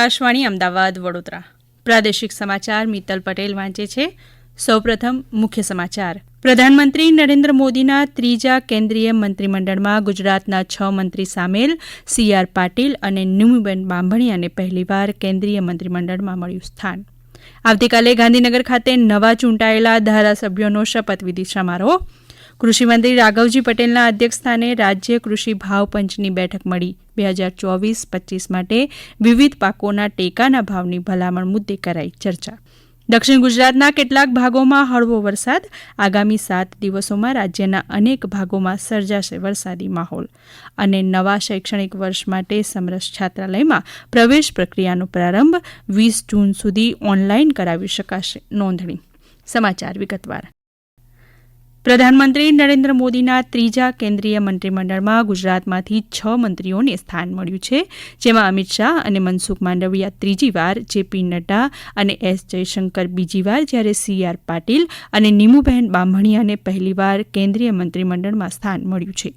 આકાશવાણી અમદાવાદ, વડોદરા. પ્રાદેશિક સમાચાર મિત્તલ પટેલ વાંચે છે. સૌપ્રથમ મુખ્ય સમાચાર. પ્રધાનમંત્રી નરેન્દ્ર મોદીના ત્રીજા કેન્દ્રીય મંત્રીમંડળમાં ગુજરાતના છ મંત્રી સામેલ સી આર પાટીલ અને નુમીબેન બાંભણિયાને પહેલીવાર કેન્દ્રીય મંત્રીમંડળમાં મળ્યું સ્થાન. આવતીકાલે ગાંધીનગર ખાતે નવા ચૂંટાયેલા ધારાસભ્યોનો શપથવિધિ સમારોહ. કૃષિમંત્રી રાઘવજી પટેલના અધ્યક્ષસ્થાને રાજ્ય કૃષિ ભાવ પંચની બેઠક મળી. બે હજાર ચોવીસ પચીસ માટે વિવિધ પાકોના ટેકાના ભાવની ભલામણ મુદ્દે કરાઈ ચર્ચા. દક્ષિણ ગુજરાતના કેટલાક ભાગોમાં હળવો વરસાદ. આગામી સાત દિવસોમાં રાજ્યના અનેક ભાગોમાં સર્જાશે વરસાદી માહોલ. અને નવા શૈક્ષણિક વર્ષ માટે સમરસ છાત્રાલયમાં પ્રવેશ પ્રક્રિયાનો પ્રારંભ વીસ જૂન સુધી ઓનલાઈન કરાવી શકાશે. નોંધણી. સમાચાર વિગતવાર. પ્રધાનમંત્રી નરેન્દ્ર મોદીના ત્રીજા કેન્દ્રીય મંત્રીમંડળમાં ગુજરાતમાંથી છ મંત્રીઓને સ્થાન મળ્યું છે, જેમાં અમિત શાહ અને મનસુખ માંડવિયા ત્રીજી વાર, જેપી નડ્ડા અને એસ જયશંકર બીજી વાર જ્યારે સી આર પાટીલ અને નીમુબહેન બાંભણિયાને પહેલીવાર કેન્દ્રીય મંત્રીમંડળમાં સ્થાન મળ્યું છે.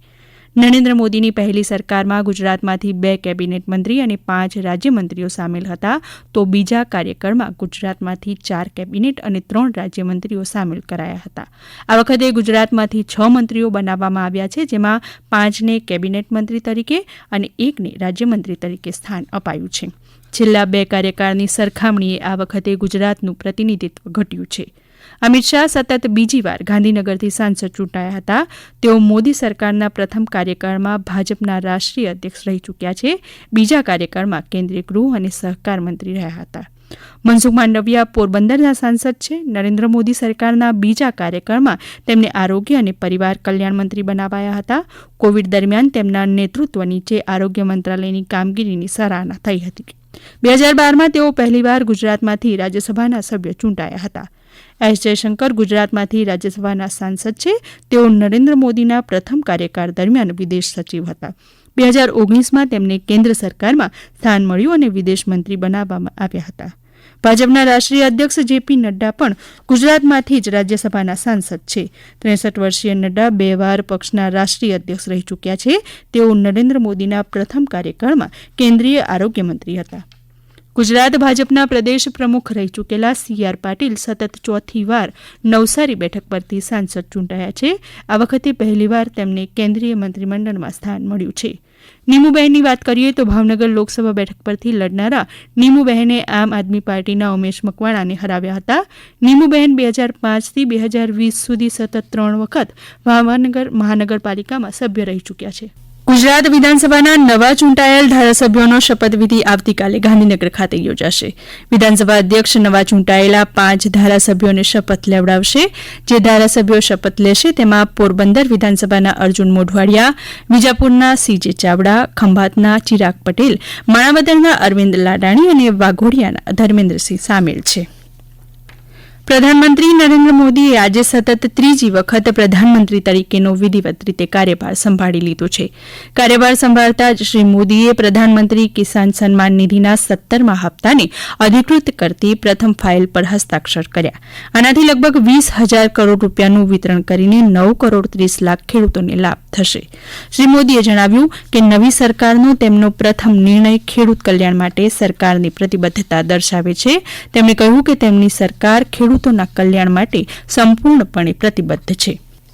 નરેન્દ્ર મોદીની પહેલી સરકારમાં ગુજરાતમાંથી બે કેબિનેટ મંત્રી અને પાંચ રાજ્યમંત્રીઓ સામેલ હતા. તો બીજા કાર્યકાળમાં ગુજરાતમાંથી ચાર કેબિનેટ અને ત્રણ રાજ્યમંત્રીઓ સામેલ કરાયા હતા. આ વખતે ગુજરાતમાંથી છ મંત્રીઓ બનાવવામાં આવ્યા છે, જેમાં પાંચને કેબિનેટ મંત્રી તરીકે અને એકને રાજ્યમંત્રી તરીકે સ્થાન અપાયું છે. છેલ્લા બે કાર્યકાળની સરખામણીએ આ વખતે ગુજરાતનું પ્રતિનિધિત્વ ઘટ્યું છે. અમિત શાહ સતત બીજી વાર ગાંધીનગરથી સાંસદ ચૂંટાયા હતા. તેઓ મોદી સરકારના પ્રથમ કાર્યકાળમાં ભાજપના રાષ્ટ્રીય અધ્યક્ષ રહી ચૂક્યા છે. બીજા કાર્યકાળમાં કેન્દ્રીય ગૃહ અને સહકાર મંત્રી રહ્યા હતા. મનસુખ માંડવિયા પોરબંદરના સાંસદ છે. નરેન્દ્ર મોદી સરકારના બીજા કાર્યકાળમાં તેમને આરોગ્ય અને પરિવાર કલ્યાણ મંત્રી બનાવાયા હતા. કોવિડ દરમિયાન તેમના નેતૃત્વ નીચે આરોગ્ય મંત્રાલયની કામગીરીની સરાહના થઈ હતી. બે હજાર બારમાં તેઓ પહેલીવાર ગુજરાતમાંથી રાજ્યસભાના સભ્ય ચૂંટાયા હતા. એસ જયશંકર ગુજરાતમાંથી રાજ્યસભાના સાંસદ છે. તેઓ નરેન્દ્ર મોદીના પ્રથમ કાર્યકાળ દરમિયાન વિદેશ સચિવ હતા. બે હજાર ઓગણીસમાં તેમને કેન્દ્ર સરકારમાં સ્થાન મળ્યું અને વિદેશ મંત્રી બનાવવામાં આવ્યા હતા. ભાજપના રાષ્ટ્રીય અધ્યક્ષ જેપી નડ્ડા પણ ગુજરાતમાંથી જ રાજ્યસભાના સાંસદ છે. ત્રેસઠ વર્ષીય નડ્ડા બે વાર પક્ષના રાષ્ટ્રીય અધ્યક્ષ રહી ચૂક્યા છે. તેઓ નરેન્દ્ર મોદીના પ્રથમ કાર્યકાળમાં કેન્દ્રીય આરોગ્ય મંત્રી હતા. ગુજરાત ભાજપના પ્રદેશ પ્રમુખ રહી ચૂકેલા સી આર પાટીલ સતત ચોથી વાર નવસારી બેઠક પરથી સાંસદ ચૂંટાયા છે. આ વખતે પહેલીવાર તેમને કેન્દ્રીય મંત્રીમંડળમાં સ્થાન મળ્યું છે. નીમુબહેનની વાત કરીએ તો ભાવનગર લોકસભા બેઠક પરથી લડનારા નીમુબહેને આમ આદમી પાર્ટીના ઉમેશ મકવાણાને હરાવ્યા હતા. નીમુબહેન બે હજાર પાંચથી બે હજાર વીસ સુધી સતત ત્રણ વખત ભાવનગર મહાનગરપાલિકામાં સભ્ય રહી ચૂક્યા છે. ગુજરાત વિધાનસભાના નવા ચૂંટાયેલ ધારાસભ્યોનો શપથવિધિ આવતીકાલે ગાંધીનગર ખાતે યોજાશે. વિધાનસભા અધ્યક્ષ નવા ચૂંટાયેલા પાંચ ધારાસભ્યોને શપથ લેવડાવશે. જે ધારાસભ્યો શપથ લેશે તેમાં પોરબંદર વિધાનસભાના અર્જુન મોઢવાડિયા, વિજાપુરના સીજે ચાવડા, ખંભાતના ચિરાગ પટેલ, માણાવદરના અરવિંદ લાડાણી અને વાઘોડિયાના ધર્મેન્દ્રસિંહ સામેલ છે. પ્રધાનમંત્રી નરેન્દ્ર મોદીએ આજે સતત ત્રીજી વખત પ્રધાનમંત્રી તરીકેનો વિધિવત રીતે કાર્યભાર સંભાળી લીધો છે. કાર્યભાર સંભાળતા જ શ્રી મોદીએ પ્રધાનમંત્રી કિસાન સન્માન નિધિના સત્તરમા હપ્તાને અધિકૃત કરતી પ્રથમ ફાઇલ પર હસ્તાક્ષર કર્યા. આનાથી લગભગ વીસ હજાર કરોડ રૂપિયાનું વિતરણ કરીને નવ કરોડ ત્રીસ લાખ ખેડૂતોને લાભ થશે. શ્રી મોદીએ જણાવ્યું કે નવી સરકારનો તેમનો પ્રથમ નિર્ણય ખેડૂત કલ્યાણ માટે સરકારની પ્રતિબદ્ધતા દર્શાવે છે. તેમણે કહ્યું કે તેમની સરકાર ખેડૂત ખેડૂતોના કલ્યાણ માટે સંપૂર્ણપણે પ્રતિબદ્ધ છે.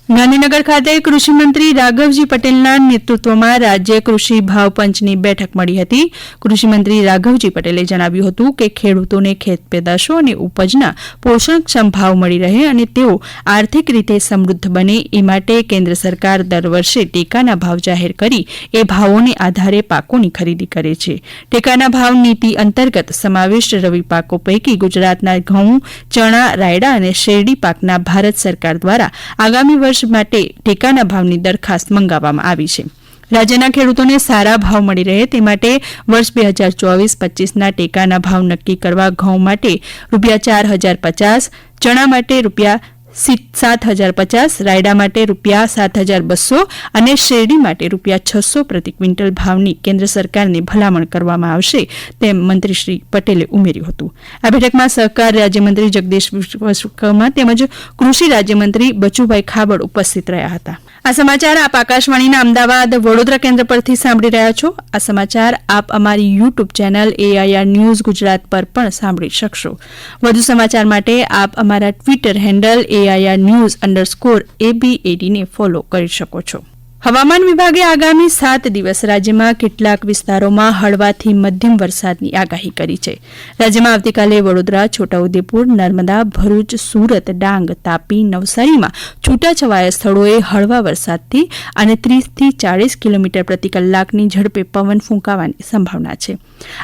ગાંધીનગર ખાતે કૃષિમંત્રી રાઘવજી પટેલના નેતૃત્વમાં રાજ્ય કૃષિ ભાવ પંચની બેઠક મળી હતી. કૃષિમંત્રી રાઘવજી પટેલે જણાવ્યું હતું કે ખેડૂતોને ખેત પેદાશો અને ઉપજના પોષણક્ષમ ભાવ મળી રહે અને તેઓ આર્થિક રીતે સમૃદ્ધ બને એ માટે કેન્દ્ર સરકાર દર વર્ષે ટેકાના ભાવ જાહેર કરી એ ભાવોને આધારે પાકોની ખરીદી કરે છે. ટેકાના ભાવ નીતિ અંતર્ગત સમાવિષ્ટ રવિ પાકો પૈકી ગુજરાતના ઘઉં, ચણા, રાયડા અને શેરડી પાકના ભારત સરકાર દ્વારા આગામી વર્ષ વર્ષ માટે ટેકાના ભાવની દરખાસ્ત મંગાવવામાં આવી છે. રાજ્યના ખેડૂતોને સારા ભાવ મળી રહે તે માટે વર્ષ બે હજાર ચોવીસ પચીસના ટેકાના ભાવ નક્કી કરવા ઘઉં માટે રૂપિયા ચાર હજાર પચાસ, ચણા માટે રૂપિયા સાત હજાર પચાસ, રાયડા માટે રૂપિયા સાત હજાર બસો અને શેરડી માટે રૂપિયા છસો પ્રતિ ક્વિન્ટલ ભાવની કેન્દ્ર સરકારની ભલામણ કરવામાં આવશે તેમ મંત્રી શ્રી પટેલે ઉમેર્યું હતું. આ બેઠકમાં સહકાર રાજ્યમંત્રી જગદીશ વિશ્વકર્મા તેમજ કૃષિ રાજ્યમંત્રી બચુભાઈ ખાબડ ઉપસ્થિત રહ્યા હતા. આ સમાચાર આપ આકાશવાણીના અમદાવાદ વડોદરા કેન્દ્ર પરથી સાંભળી રહ્યા છો. આ સમાચાર આપ અમારી YouTube channel AIR news Gujarat પર પણ સાંભળી શકશો. વધુ સમાચાર માટે આપ અમારા Twitter handle AIR news underscore એબીએડીને follow કરી શકો છો. હવામાન વિભાગે આગામી સાત દિવસ રાજ્યમાં કેટલાક વિસ્તારોમાં હળવાથી મધ્યમ વરસાદની આગાહી કરી છે. રાજ્યમાં આવતીકાલે વડોદરા, છોટાઉદેપુર, નર્મદા, ભરૂચ, સુરત, ડાંગ, તાપી, નવસારીમાં છૂટાછવાયા સ્થળોએ હળવા વરસાદથી અને ત્રીસથી ચાળીસ કિલોમીટર પ્રતિ કલાકની ઝડપે પવન ફૂંકાવાની સંભાવના છે.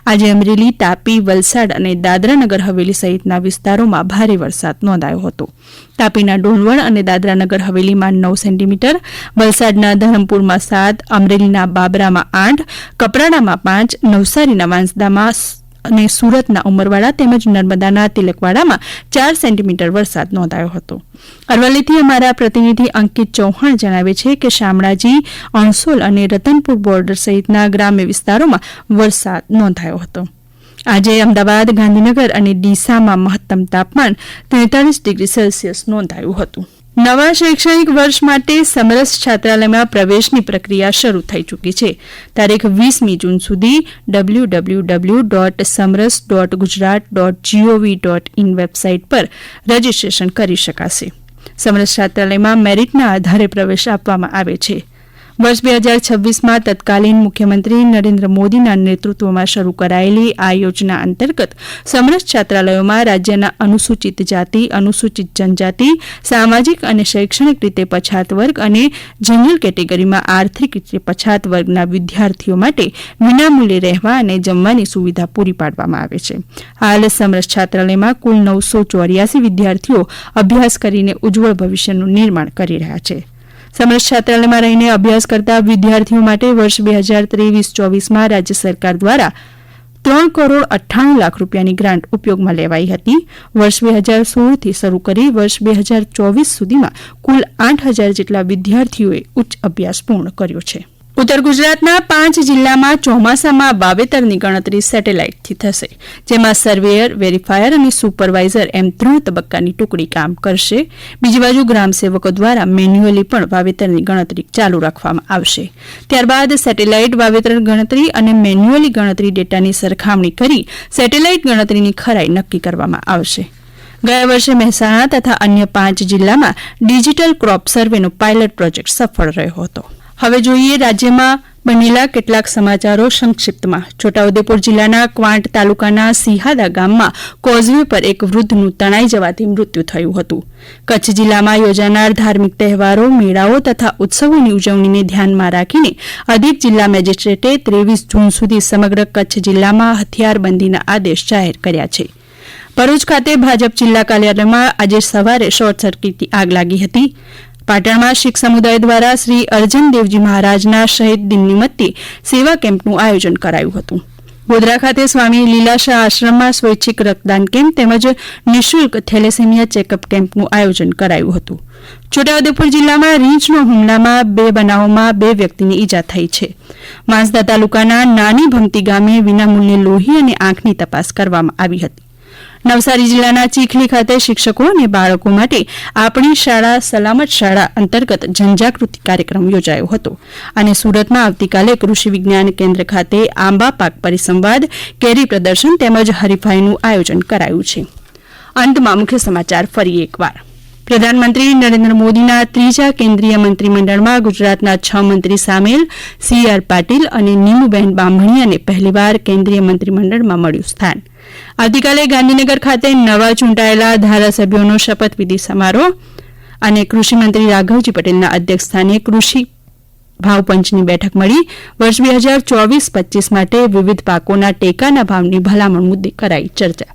આજે અમરેલી, તાપી, વલસાડ અને દાદરાનગર હવેલી સહિતના વિસ્તારોમાં ભારે વરસાદ નોંધાયો હતો. તાપીના ડોનવણ અને દાદરાનગર હવેલીમાં નવ સેન્ટીમીટર, વલસાડના ધરમપુરમાં સાત, અમરેલીના બાબરામાં આઠ, કપરાડામાં પાંચ, નવસારીના વાંસદામાં અને સુરતના ઉમરવાડા તેમજ નર્મદાના તિલકવાડામાં ચાર સેન્ટીમીટર વરસાદ નોંધાયો હતો. અરવલ્લીથી અમારા પ્રતિનિધિ અંકિત ચૌહાણ જણાવે છે કે શામળાજી, અણસોલ અને રતનપુર બોર્ડર સહિતના ગ્રામ્ય વિસ્તારોમાં વરસાદ નોંધાયો હતો. આજે અમદાવાદ, ગાંધીનગર અને ડીસામાં મહત્તમ તાપમાન તેતાલીસ ડિગ્રી સેલ્સિયસ નોંધાયું હતું. નવા શૈક્ષણિક વર્ષ માટે સમરસ છાત્રાલયમાં પ્રવેશની પ્રક્રિયા શરૂ થઈ ચૂકી છે. તારીખ વીસમી જૂન સુધી W W W dot Samaras dot Gujarat dot GOV dot in website પર રજીસ્ટ્રેશન કરી શકાશે. સમરસ છાત્રાલયમાં મેરિટના આધારે પ્રવેશ આપવામાં આવે છે. વર્ષ બે હજાર છવ્વીસમાં તત્કાલીન મુખ્યમંત્રી નરેન્દ્ર મોદીના નેતૃત્વમાં શરૂ કરાયેલી આ યોજના અંતર્ગત સમરસ છાત્રાલયોમાં રાજ્યના અનુસૂચિત જાતિ, અનુસૂચિત જનજાતિ, સામાજિક અને શૈક્ષણિક રીતે પછાત વર્ગ અને જનરલ કેટેગરીમાં આર્થિક રીતે પછાત વર્ગના વિદ્યાર્થીઓ માટે વિનામૂલ્યે રહેવા અને જમવાની સુવિધા પૂરી પાડવામાં આવે છે. હાલ સમરસ છાત્રાલયમાં કુલ નવસો ચોર્યાસી વિદ્યાર્થીઓ અભ્યાસ કરીને ઉજ્જવળ ભવિષ્યનું નિર્માણ કરી રહ્યા છે. સમરસ છાત્રાલયમાં રહીને અભ્યાસ કરતા વિદ્યાર્થીઓ માટે વર્ષ બે હજાર ત્રેવીસ ચોવીસમાં રાજ્ય સરકાર દ્વારા ત્રણ કરોડ અઠ્ઠાણું લાખ રૂપિયાની ગ્રાન્ટ ઉપયોગમાં લેવાઈ હતી. વર્ષ બે હજાર સોળથી શરૂ કરી વર્ષ બે હજાર ચોવીસ સુધીમાં કુલ આઠ હજાર જેટલા વિદ્યાર્થીઓએ ઉચ્ચ અભ્યાસ પૂર્ણ કર્યો છે. ઉત્તર ગુજરાતના પાંચ જિલ્લામાં ચોમાસામાં વાવેતરની ગણતરી સેટેલાઇટથી થશે, જેમાં સર્વેયર, વેરીફાયર અને સુપરવાઇઝર એમ ત્રણ તબક્કાની ટુકડી કામ કરશે. બીજી બાજુ ગ્રામસેવકો દ્વારા મેન્યુઅલી પણ વાવેતરની ગણતરી ચાલુ રાખવામાં આવશે. ત્યારબાદ સેટેલાઇટ વાવેતર ગણતરી અને મેન્યુઅલી ગણતરી ડેટાની સરખામણી કરી સેટેલાઇટ ગણતરીની ખરાઈ નક્કી કરવામાં આવશે. ગયા વર્ષે મહેસાણા તથા અન્ય પાંચ જિલ્લામાં ડિજિટલ ક્રોપ સર્વેનો પાયલટ પ્રોજેક્ટ સફળ રહ્યો હતો. હવે જોઈએ રાજ્યમાં બનેલા કેટલાક સમાચારો સંક્ષિપ્તમાં. છોટાઉદેપુર જિલ્લાના ક્વાંટ તાલુકાના સિહાદા ગામમાં કોઝવે પર એક વૃદ્ધનું તણાઈ જવાથી મૃત્યુ થયું હતું. કચ્છ જિલ્લામાં યોજાનાર ધાર્મિક તહેવારો, મેળાઓ તથા ઉત્સવોની ઉજવણીને ધ્યાનમાં રાખીને અધિક જિલ્લા મેજિસ્ટ્રેટે ત્રેવીસ જૂન સુધી સમગ્ર કચ્છ જિલ્લામાં હથિયારબંધીના આદેશ જાહેર કર્યા છે. ભરૂચ ખાતે ભાજપ જિલ્લા કાર્યાલયમાં આજે સવારે શોર્ટ સર્કિટથી આગ લાગી હતી. પાટણમાં શીખ સમુદાય દ્વારા શ્રી અર્જન દેવજી મહારાજના શહીદ દિન નિમિત્તે સેવા કેમ્પનું આયોજન કરાયું હતું. ગોધરા ખાતે સ્વામી લીલાશાહ આશ્રમમાં સ્વૈચ્છિક રક્તદાન કેમ્પ તેમજ નિઃશુલ્ક થેલેસેમિયા ચેકઅપ કેમ્પનું આયોજન કરાયું હતું. છોટાઉદેપુર જિલ્લામાં રીંછનો હુમલામાં બે બનાવોમાં બે વ્યક્તિની ઈજા થઈ છે. માંસદા તાલુકાના નાની ભમતી ગામે વિનામૂલ્યે લોહી અને આંખની તપાસ કરવામાં આવી હતી. નવસારી જિલ્લાના ચીખલી ખાતે શિક્ષકો અને બાળકો માટે આપણી શાળા, સલામત શાળા અંતર્ગત જનજાગૃતિ કાર્યક્રમ યોજાયો હતો. અને સુરતમાં આવતીકાલે કૃષિ વિજ્ઞાન કેન્દ્ર ખાતે આંબા પાક પરિસંવાદ, કેરી પ્રદર્શન તેમજ હરીફાઈનું આયોજન કરાયું છે. અંતમાં મુખ્ય સમાચાર ફરી એકવાર. પ્રધાનમંત્રી નરેન્દ્ર મોદીના ત્રીજા કેન્દ્રીય મંત્રીમંડળમાં ગુજરાતના છ મંત્રી સામેલ સી આર પાટીલ અને નીમુબેન બામણીયાને પહેલીવાર કેન્દ્રીય મંત્રીમંડળમાં મળ્યું સ્થાન. આવતીકાલે ગાંધીનગર ખાતે નવા ચૂંટાયેલા ધારાસભ્યોનો શપથવિધિ સમારોહ અને કૃષિમંત્રી રાઘવજી પટેલના અધ્યક્ષસ્થાને કૃષિ ભાવપંચની બેઠક મળી. વર્ષ બે હજાર ચોવીસ પચીસ માટે વિવિધ પાકોના ટેકાના ભાવની ભલામણ મુદ્દે કરાઈ ચર્ચા.